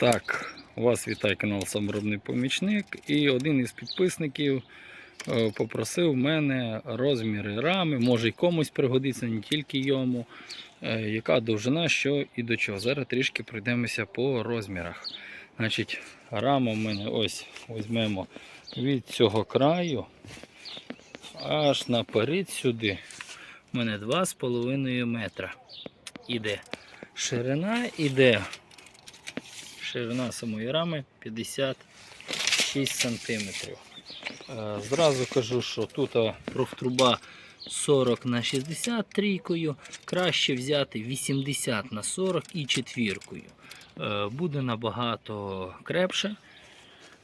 Так, вас вітає канал Саморобний Помічник і один із підписників е, попросив мене розміри рами, може й комусь пригодиться, не тільки йому. е, Яка довжина, що і до чого. Зараз трішки пройдемося по розмірах. Значить, рама в мене ось візьмемо від цього краю аж наперед сюди. У мене 2,5 метра. Іде ширина, іде ширина самої рами 56 см. Зразу кажу, що тут профтруба 40 на 60 трійкою, краще взяти 80 на 40 і четвіркою. Е, Буде набагато крепше.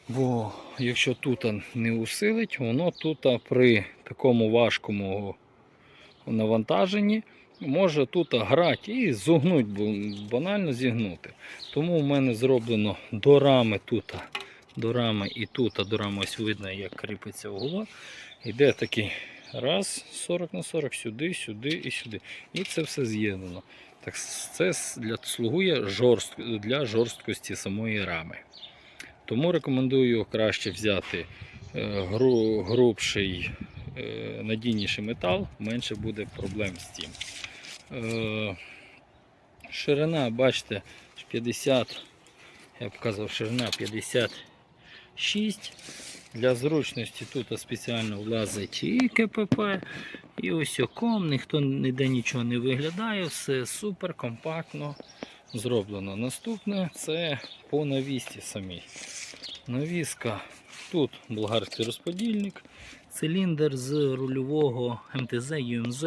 Бо якщо тут не усилить, воно тут при такому важкому навантаженні може тут грати і зогнуть, банально зігнути. Тому в мене зроблено до рами тут, до рами і тут, до рами ось видно, як кріпиться угла. Йде такий раз, 40 на 40, сюди, сюди і сюди. І це все з'єднано. Так це для, слугує жорстк, для жорсткості самої рами. Тому рекомендую краще взяти е, гру, грубший, е, надійніший метал, менше буде проблем з цим. Е, Ширина, бачите, 50, я показав, ширина 56. Для зручності тут спеціально влазить і КПП, і ось оком, ніхто ніде нічого не виглядає, все супер компактно зроблено. Наступне це по навісті самій. Навіска. Тут болгарський розподільник, циліндр з рульового МТЗ, ЮМЗ.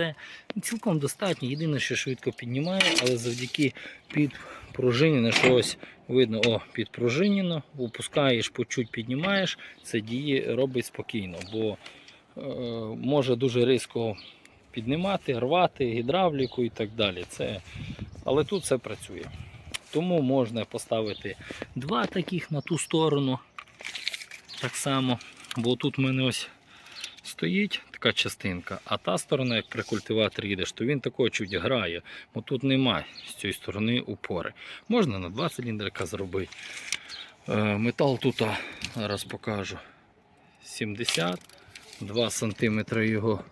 Цілком достатньо. Єдине, що швидко піднімає, але завдяки підпружинено, що ось видно, о, підпружинено, опускаєш, по чуть піднімаєш, це діє робить спокійно, бо е, може дуже різко піднімати, рвати гідравліку і так далі. Це, але тут все працює. Тому можна поставити два таких на ту сторону. Так само, бо тут в мене ось стоїть така частинка, а та сторона, як при культиваторі їдеш, то він такого чуть грає, бо тут немає з цієї сторони упори. Можна на два циліндрика зробити. Е, Метал тут, зараз покажу, 72 см його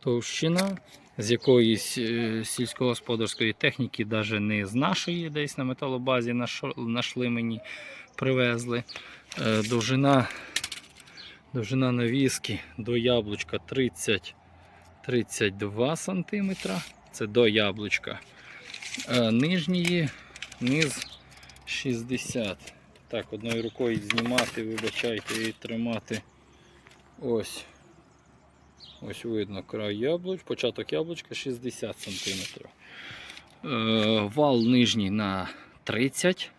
товщина. З якоїсь е, сільськогосподарської техніки, навіть не з нашої, десь на металобазі нашли мені, привезли. Е, Довжина, довжина навіски до яблучка 30 32 см. Це до яблучка. Е, Нижньої низ 60. Так, одною рукою знімати, вибачайте, і тримати. Ось. Ось видно край яблуч, початок яблучка 60 см. Е, вал нижній на 30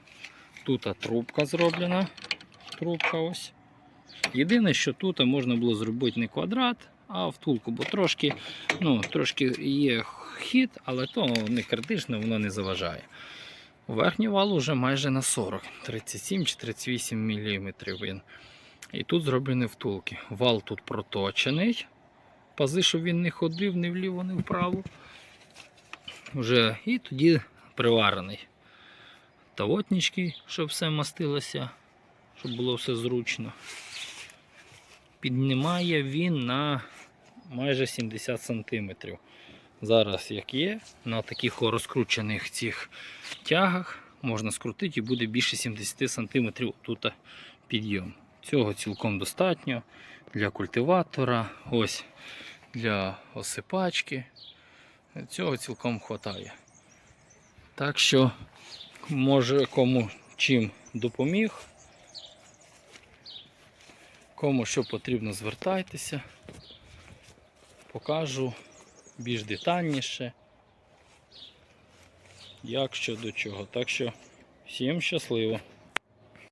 Тут трубка зроблена. Трубка ось. Єдине, що тут можна було зробити не квадрат, а втулку, бо трошки, ну, трошки є хід, але то не критично, воно не заважає. Верхній вал уже майже на 40, 37 чи 38 мм він. І тут зроблені втулки. Вал тут проточений. Пази, щоб він не ходив ні вліво, ні вправо. Вже і тоді приварений тавотнички, щоб все мастилося, щоб було все зручно. Піднімає він на майже 70 см. Зараз, як є, на таких розкручених цих тягах можна скрутити і буде більше 70 см тут підйом. Цього цілком достатньо для культиватора, ось для осипачки. Цього цілком вистачає. Так що може кому чим допоміг. Кому що потрібно, звертайтеся. Покажу більш детальніше, як що до чого. Так що всім щасливо!